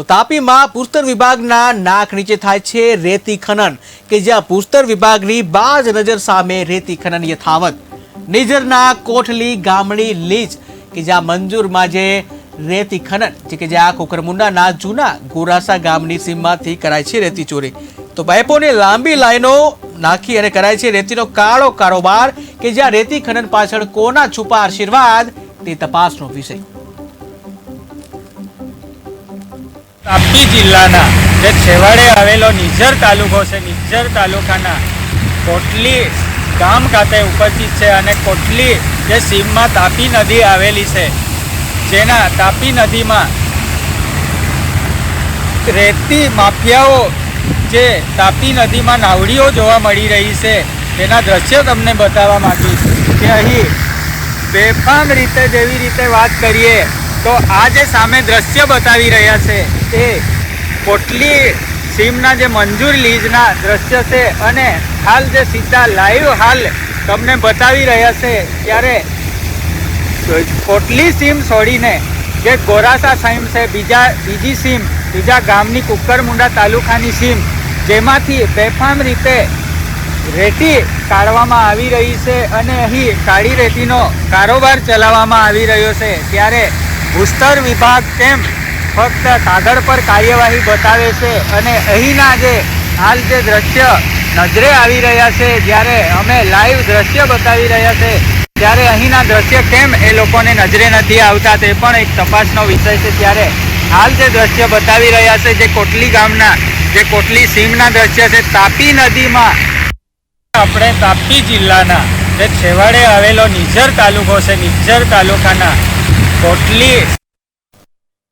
તો તાપીમાં પુસ્તર વિભાગના નાક નીચે થાય છે રેતી ખનન, કે જ્યાં પુસ્તર વિભાગની બાજ નજર સામે રેતી ખનન યથાવત. નિજરના કોઠલી ગામડી લીજ કે જ્યાં મંજૂરમાં જે રેતી ખનન, જે કે જ્યાં કોકરમુંડાના જૂના ગોરાસા ગામની સીમમાંથી કરાય છે રેતી ચોરી. તો પાઇપોની લાંબી લાઈનો નાખી અને કરાય છે રેતીનો કાળો કારોબાર, કે જ્યાં રેતી ખનન પાછળ કોના છુપા આશીર્વાદ, તે તપાસનો વિષય. તાપી જિલ્લાના જે છેવાડે આવેલો નિઝર તાલુકો છે. નિઝર તાલુકાના કોટલી ગામ ખાતે ઉપસ્થિત છે અને કોટલી જે સીમમાં તાપી નદી આવેલી છે, જેના તાપી નદીમાં રેતી માફિયાઓ જે તાપી નદીમાં નાવડીઓ જોવા મળી રહી છે, તેના દ્રશ્યો તમને બતાવવા માંગીશ. કે અહીં બેફામ રીતે જેવી રીતે વાત કરીએ તો આ જે સામે દ્રશ્ય બતાવી રહ્યા છે તે કોટલી સીમના જે મંજૂર લીઝના દ્રશ્ય છે અને હાલ જે સીધા લાઈવ હાલ તમને બતાવી રહ્યા છે, ત્યારે કોટલી સીમ છોડીને જે ગોરાસા સીમ છે, બીજા, બીજી સીમ, બીજા ગામની કુકરમુંડા તાલુકાની સીમ, જેમાંથી બેફામ રીતે રેતી કાઢવામાં આવી રહી છે અને અહીં કાળી રેતીનો કારોબાર ચલાવવામાં આવી રહ્યો છે, ત્યારે ભૂસ્તર વિભાગ કેમ ફક્ત કાગળ પર કાર્યવાહી બતાવે છે અને અહીંના જે હાલ જે દ્રશ્ય નજરે આવી રહ્યા છે, જ્યારે અમે લાઈવ દ્રશ્ય બતાવી રહ્યા છે, ત્યારે અહીંના દ્રશ્ય કેમ એ લોકોને નજરે નથી આવતા તે પણ એક તપાસનો વિષય છે. ત્યારે હાલ જે દ્રશ્ય બતાવી રહ્યા છે, જે કોટલી ગામના, જે કોટલી સીમના દ્રશ્ય છે, તાપી નદીમાં આપણે તાપી જિલ્લાના જે છેવાડે આવેલો નિઝર તાલુકો છે, નિઝર તાલુકાના કોટલી